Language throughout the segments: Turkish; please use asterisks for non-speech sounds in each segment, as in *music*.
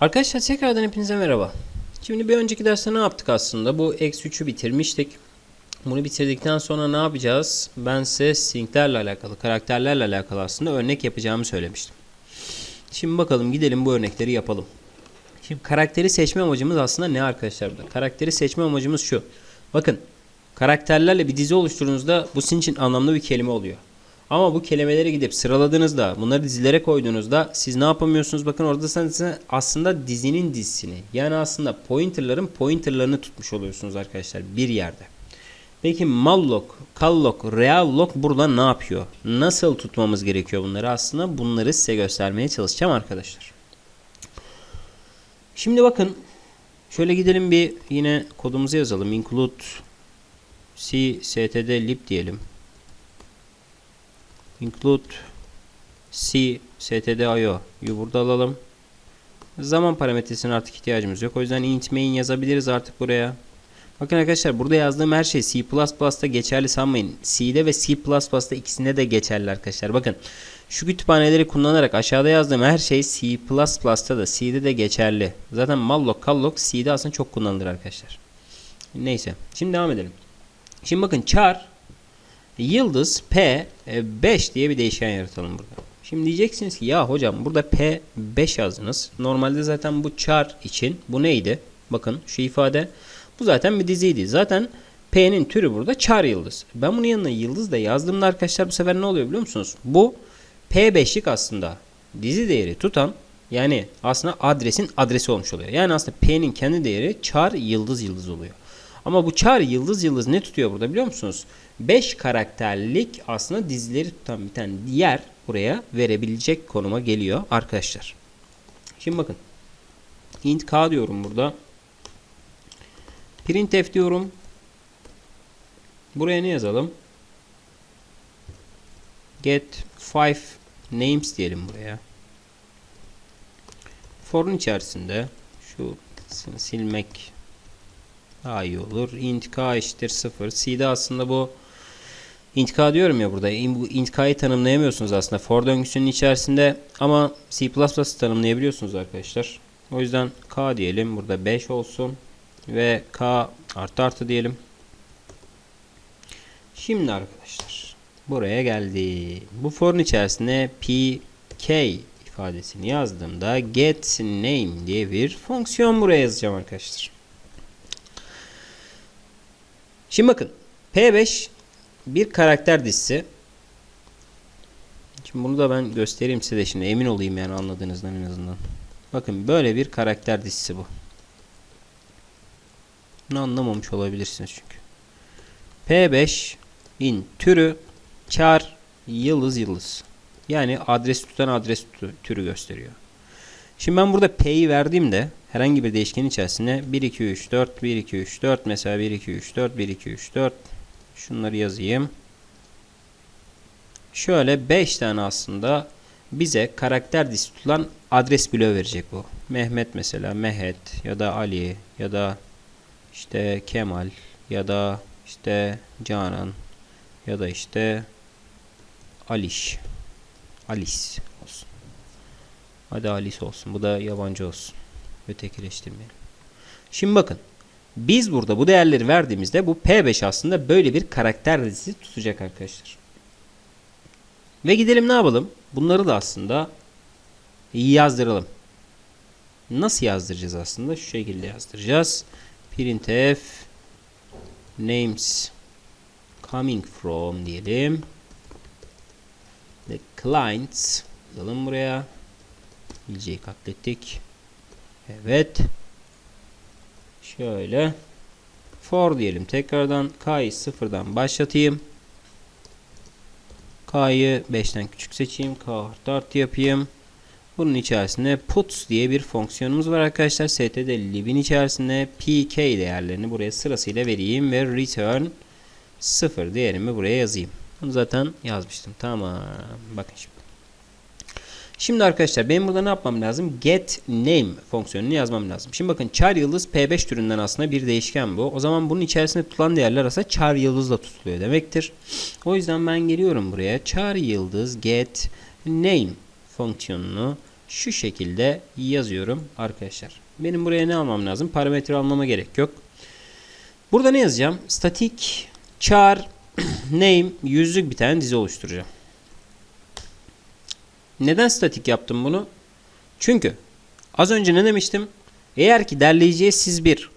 Arkadaşlar tekrardan hepinize merhaba. Şimdi bir önceki derste ne yaptık aslında? Bu x3'ü bitirmiştik. Bunu bitirdikten sonra ne yapacağız? Ben size stringlerle alakalı, karakterlerle alakalı aslında örnek yapacağımı söylemiştim. Şimdi bakalım gidelim bu örnekleri yapalım. Şimdi karakteri seçme amacımız aslında ne arkadaşlar burada? Karakteri seçme amacımız şu. Bakın karakterlerle bir dizi oluşturduğunuzda bu sizin için anlamlı bir kelime oluyor. Ama bu kelimeleri gidip sıraladığınızda, bunları dizilere koyduğunuzda siz ne yapamıyorsunuz? Bakın orada siz aslında dizinin dizisini, yani aslında pointerların pointerlarını tutmuş oluyorsunuz arkadaşlar bir yerde. Peki malloc, calloc, reallog burada ne yapıyor? Nasıl tutmamız gerekiyor bunları? Aslında bunları size göstermeye çalışacağım arkadaşlar. Şimdi bakın şöyle gidelim bir yine kodumuzu yazalım. Include c std lib diyelim. Include c std.io burada alalım. Zaman parametresine artık ihtiyacımız yok. O yüzden int main yazabiliriz artık buraya. Bakın arkadaşlar burada yazdığım her şey C++'da geçerli sanmayın. C'de ve C++'da ikisinde de geçerli arkadaşlar. Bakın şu kütüphaneleri kullanarak aşağıda yazdığım her şey C++'da da C'de de geçerli. Zaten malloc, calloc C'de aslında çok kullanılır arkadaşlar. Neyse. Şimdi devam edelim. Şimdi bakın char yıldız P 5 diye bir değişken yaratalım burada. Şimdi diyeceksiniz ki ya hocam burada P 5 yazdınız. Normalde zaten bu char için bu neydi? Bakın şu ifade bu zaten bir diziydi. Zaten P'nin türü burada char yıldız. Ben bunun yanına yıldız da yazdığımda arkadaşlar bu sefer ne oluyor biliyor musunuz? Bu P5'lik aslında dizi değeri tutan yani aslında adresin adresi olmuş oluyor. Yani aslında P'nin kendi değeri char yıldız yıldız oluyor. Ama bu char yıldız yıldız ne tutuyor burada biliyor musunuz? 5 karakterlik aslında dizileri tutan bir tane diğer buraya verebilecek konuma geliyor arkadaşlar. Şimdi bakın. int k diyorum burada. Printf diyorum. Buraya ne yazalım? Get 5 names diyelim buraya. For'un içerisinde şu silmek daha iyi olur. int k eşittir 0. C'de aslında bu int k diyorum ya burada. Bu int k'yı tanımlayamıyorsunuz aslında for döngüsünün içerisinde ama C++ tanımlayabiliyorsunuz arkadaşlar. O yüzden k diyelim. Burada 5 olsun ve k artı artı diyelim. Şimdi arkadaşlar buraya geldi. Bu for'un içerisine pk ifadesini yazdığımda get name diye bir fonksiyon buraya yazacağım arkadaşlar. Şimdi bakın P5 bir karakter dizisi. Şimdi bunu da ben göstereyim size şimdi emin olayım yani anladığınızdan en azından. Bakın böyle bir karakter dizisi bu. Bunu anlamamış olabilirsiniz çünkü. P5 in türü char yıldız yıldız. Yani adres tutan adres türü gösteriyor. Şimdi ben burada P'yi verdiğimde herhangi bir değişkenin içerisine 1 2 3 4 1 2 3 4 mesela 1 2 3 4 1 2 3 4 şunları yazayım. Şöyle 5 tane aslında bize karakter dizisi tutulan adres bloğu verecek bu. Mehmet mesela Mehet ya da Ali ya da işte Kemal ya da işte Canan ya da işte Aliş. Alice olsun. Hadi Alice olsun. Bu da yabancı olsun. Ötekileştirmeyelim. Şimdi bakın. Biz burada bu değerleri verdiğimizde bu P5 aslında böyle bir karakter dizisi tutacak arkadaşlar. Ve gidelim ne yapalım? Bunları da aslında yazdıralım. Nasıl yazdıracağız aslında? Şu şekilde yazdıracağız. printf names coming from diyelim. The clients yazalım buraya. İlceyi katlettik. Evet. Şöyle. For diyelim. Tekrardan K'yı sıfırdan başlatayım. K'yı 5'ten küçük seçeyim. K artı yapayım. Bunun içerisinde puts diye bir fonksiyonumuz var arkadaşlar. std lib'in içerisinde pk değerlerini buraya sırasıyla vereyim ve return 0 değerimi buraya yazayım. Bunu zaten yazmıştım. Tamam. Bakın şimdi. Şimdi arkadaşlar benim burada ne yapmam lazım? Get name fonksiyonunu yazmam lazım. Şimdi bakın char yıldız p5 türünden aslında bir değişken bu. O zaman bunun içerisinde tutulan değerler aslında char yıldızla tutuluyor demektir. O yüzden ben geliyorum buraya. Char yıldız get name fonksiyonunu şu şekilde yazıyorum arkadaşlar. Benim buraya ne almam lazım? Parametre almama gerek yok. Burada ne yazacağım? Statik char *clears throat* name yüzlük bir tane dizi oluşturacağım. Neden statik yaptım bunu? Çünkü az önce ne demiştim? Eğer ki derleyiciye siz bir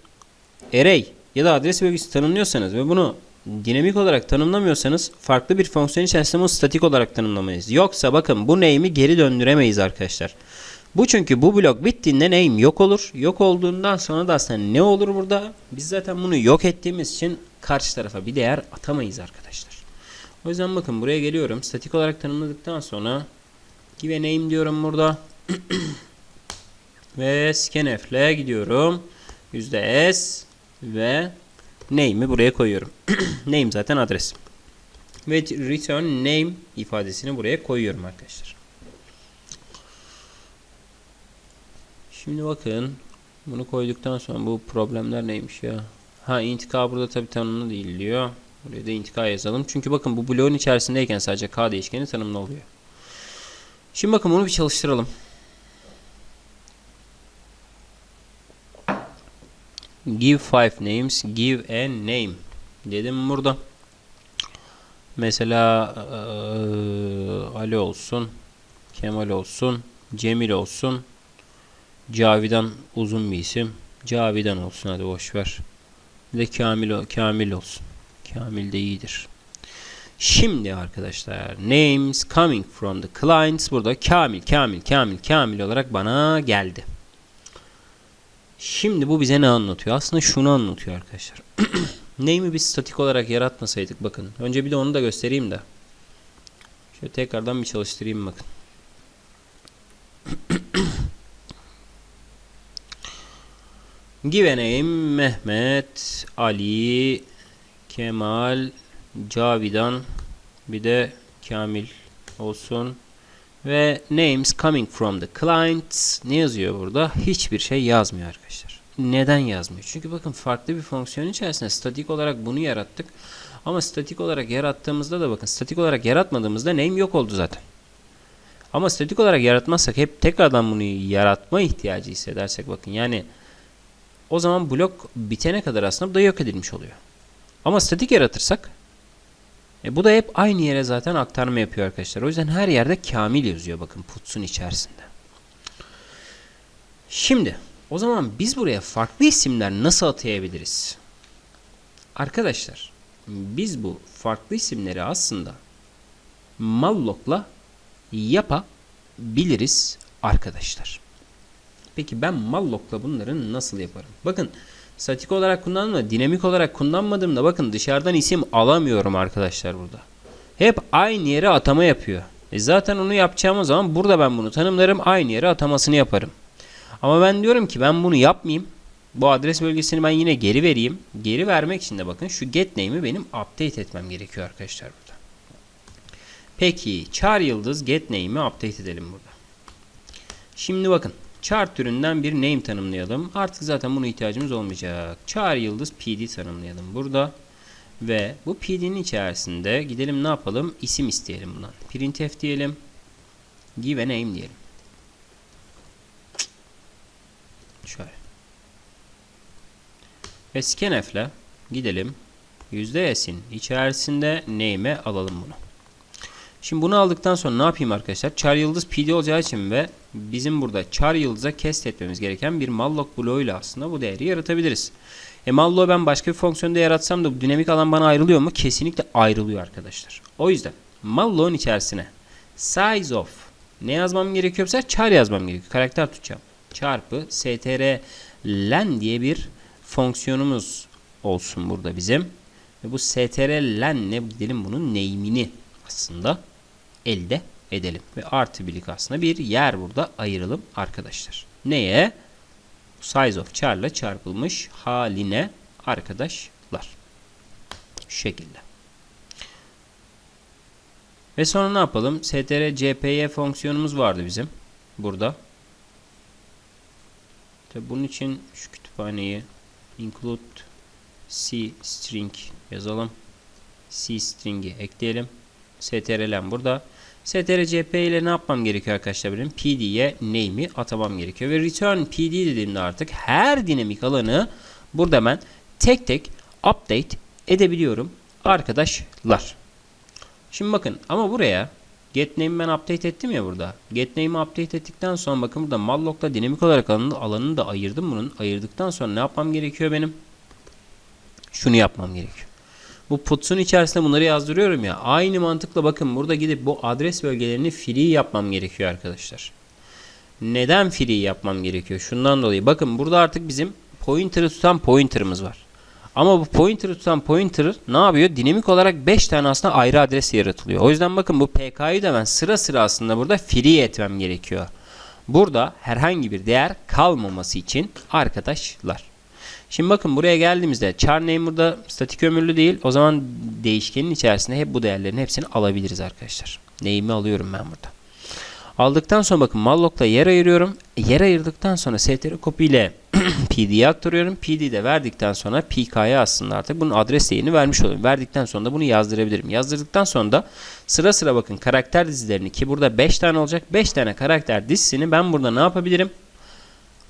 array ya da adres bölgesi tanımlıyorsanız ve bunu dinamik olarak tanımlamıyorsanız farklı bir fonksiyon içerisinde bunu statik olarak tanımlamayız. Yoksa bakın bu name'i geri döndüremeyiz arkadaşlar. Bu çünkü bu blok bittiğinde name yok olur. Yok olduğundan sonra da aslında ne olur burada? Biz zaten bunu yok ettiğimiz için karşı tarafa bir değer atamayız arkadaşlar. O yüzden bakın buraya geliyorum. Statik olarak tanımladıktan sonra give a name diyorum burada. *clears throat* ve scanf ile gidiyorum. %s ve name'i buraya koyuyorum. *clears throat* name zaten adres. Ve return name ifadesini buraya koyuyorum arkadaşlar. Şimdi bakın bunu koyduktan sonra bu problemler neymiş ya? Ha int k burada tabi tanımlı değil diyor. Buraya da int k yazalım. Çünkü bakın bu bloğun içerisindeyken sadece k değişkeni tanımlı oluyor. Şimdi bakın bunu bir çalıştıralım. Give five names, give a name dedim burada. Mesela eee, Ali olsun, Kemal olsun, Cemil olsun, Cavidan uzun bir isim. Cavidan olsun hadi boş ver. Bir de Kamil, Kamil olsun. Kamil de iyidir. Şimdi arkadaşlar names coming from the clients burada Kamil, Kamil, Kamil, Kamil olarak bana geldi. Şimdi bu bize ne anlatıyor? Aslında şunu anlatıyor arkadaşlar. *clears throat* Name'i biz statik olarak yaratmasaydık bakın. Önce bir de onu da göstereyim de. Şöyle tekrardan bir çalıştırayım bakın. *clears throat* Give a name Mehmet, Ali, Kemal, Cavidan bir de Kamil olsun. Ve names coming from the clients ne yazıyor burada? Hiçbir şey yazmıyor arkadaşlar. Neden yazmıyor? Çünkü bakın farklı bir fonksiyon içerisinde statik olarak bunu yarattık. Ama statik olarak yarattığımızda da bakın statik olarak yaratmadığımızda name yok oldu zaten. Ama statik olarak yaratmazsak hep tekrardan bunu yaratma ihtiyacı hissedersek bakın yani o zaman blok bitene kadar aslında bu da yok edilmiş oluyor. Ama statik yaratırsak e bu da hep aynı yere zaten aktarma yapıyor arkadaşlar. O yüzden her yerde kamil yazıyor bakın puts'un içerisinde. Şimdi o zaman biz buraya farklı isimler nasıl atayabiliriz? Arkadaşlar biz bu farklı isimleri aslında Mallock'la yapabiliriz arkadaşlar. Peki ben Mallock'la bunları nasıl yaparım? Bakın statik olarak kullanma, dinamik olarak kullanmadığımda bakın dışarıdan isim alamıyorum arkadaşlar burada. Hep aynı yere atama yapıyor. E zaten onu yapacağım zaman burada ben bunu tanımlarım aynı yere atamasını yaparım. Ama ben diyorum ki ben bunu yapmayayım. Bu adres bölgesini ben yine geri vereyim. Geri vermek için de bakın şu get name'i benim update etmem gerekiyor arkadaşlar burada. Peki char yıldız get name'i update edelim burada. Şimdi bakın char türünden bir name tanımlayalım. Artık zaten buna ihtiyacımız olmayacak. Char yıldız pd tanımlayalım burada. Ve bu pd'nin içerisinde gidelim ne yapalım? İsim isteyelim bundan. Printf diyelim. Give a name diyelim. Şöyle. Ve scanf ile gidelim. %s'in içerisinde name'e alalım bunu. Şimdi bunu aldıktan sonra ne yapayım arkadaşlar? Char yıldız pd olacağı için ve bizim burada char yıldıza cast etmemiz gereken bir malloc bloğuyla aslında bu değeri yaratabiliriz. E malloc ben başka bir fonksiyonda yaratsam da bu dinamik alan bana ayrılıyor mu? Kesinlikle ayrılıyor arkadaşlar. O yüzden malloc'un içerisine size of ne yazmam gerekiyorsa char yazmam gerekiyor. Karakter tutacağım. Çarpı str len diye bir fonksiyonumuz olsun burada bizim. Ve bu str len ne gidelim bunun name'ini aslında elde edelim. Ve artı birlik aslında bir yer burada ayıralım arkadaşlar. Neye? Size of char ile çarpılmış haline arkadaşlar. Şu şekilde. Ve sonra ne yapalım? str cpy fonksiyonumuz vardı bizim. Burada. Tabi bunun için şu kütüphaneyi include c string yazalım. c string'i ekleyelim strlen burada. Strcp ile ne yapmam gerekiyor arkadaşlar benim? pd'ye name'i atamam gerekiyor. Ve return pd dediğimde artık her dinamik alanı burada ben tek tek update edebiliyorum arkadaşlar. Şimdi bakın ama buraya get name'i ben update ettim ya burada. Get name'i update ettikten sonra bakın burada mallock'la dinamik olarak alanını, alanını da ayırdım bunun. Ayırdıktan sonra ne yapmam gerekiyor benim? Şunu yapmam gerekiyor. Bu puts'un içerisinde bunları yazdırıyorum ya. Aynı mantıkla bakın burada gidip bu adres bölgelerini free yapmam gerekiyor arkadaşlar. Neden free yapmam gerekiyor? Şundan dolayı. Bakın burada artık bizim pointer'ı tutan pointer'ımız var. Ama bu pointer'ı tutan pointer ne yapıyor? Dinamik olarak 5 tane aslında ayrı adres yaratılıyor. O yüzden bakın bu PK'yı da ben sıra sıra aslında burada free etmem gerekiyor. Burada herhangi bir değer kalmaması için arkadaşlar. Şimdi bakın buraya geldiğimizde char name burada statik ömürlü değil. O zaman değişkenin içerisinde hep bu değerlerin hepsini alabiliriz arkadaşlar. Name'i alıyorum ben burada. Aldıktan sonra bakın mallock'la yer ayırıyorum. Yer ayırdıktan sonra str copy ile *clears throat* pd'ye aktarıyorum. pd'de verdikten sonra pk'ya aslında artık bunun adres değerini vermiş oluyorum. Verdikten sonra da bunu yazdırabilirim. Yazdırdıktan sonra da sıra sıra bakın karakter dizilerini ki burada 5 tane olacak. 5 tane karakter dizisini ben burada ne yapabilirim?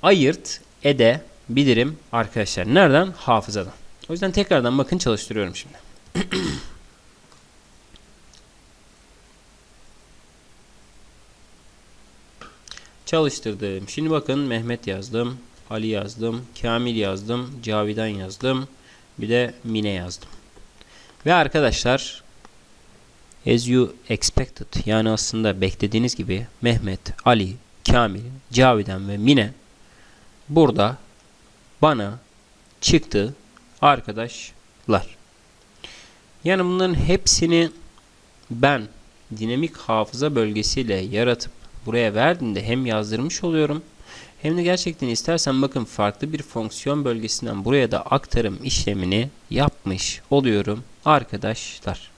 Ayırt edebilirim arkadaşlar. Nereden? Hafızadan. O yüzden tekrardan bakın çalıştırıyorum şimdi. *clears throat* Çalıştırdım. Şimdi bakın Mehmet yazdım. Ali yazdım. Kamil yazdım. Cavidan yazdım. Bir de Mine yazdım. Ve arkadaşlar as you expected yani aslında beklediğiniz gibi Mehmet, Ali, Kamil, Cavidan ve Mine burada bana çıktı arkadaşlar. Yani bunların hepsini ben dinamik hafıza bölgesiyle yaratıp buraya verdiğimde hem yazdırmış oluyorum hem de gerçekten istersen bakın farklı bir fonksiyon bölgesinden buraya da aktarım işlemini yapmış oluyorum arkadaşlar.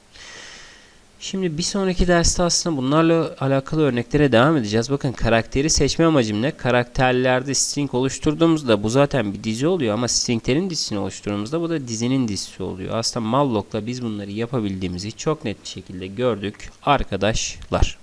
Şimdi bir sonraki derste aslında bunlarla alakalı örneklere devam edeceğiz. Bakın karakteri seçme amacım ne? Karakterlerde string oluşturduğumuzda bu zaten bir dizi oluyor ama stringlerin dizisini oluşturduğumuzda bu da dizinin dizisi oluyor. Aslında mallock'la biz bunları yapabildiğimizi çok net bir şekilde gördük arkadaşlar.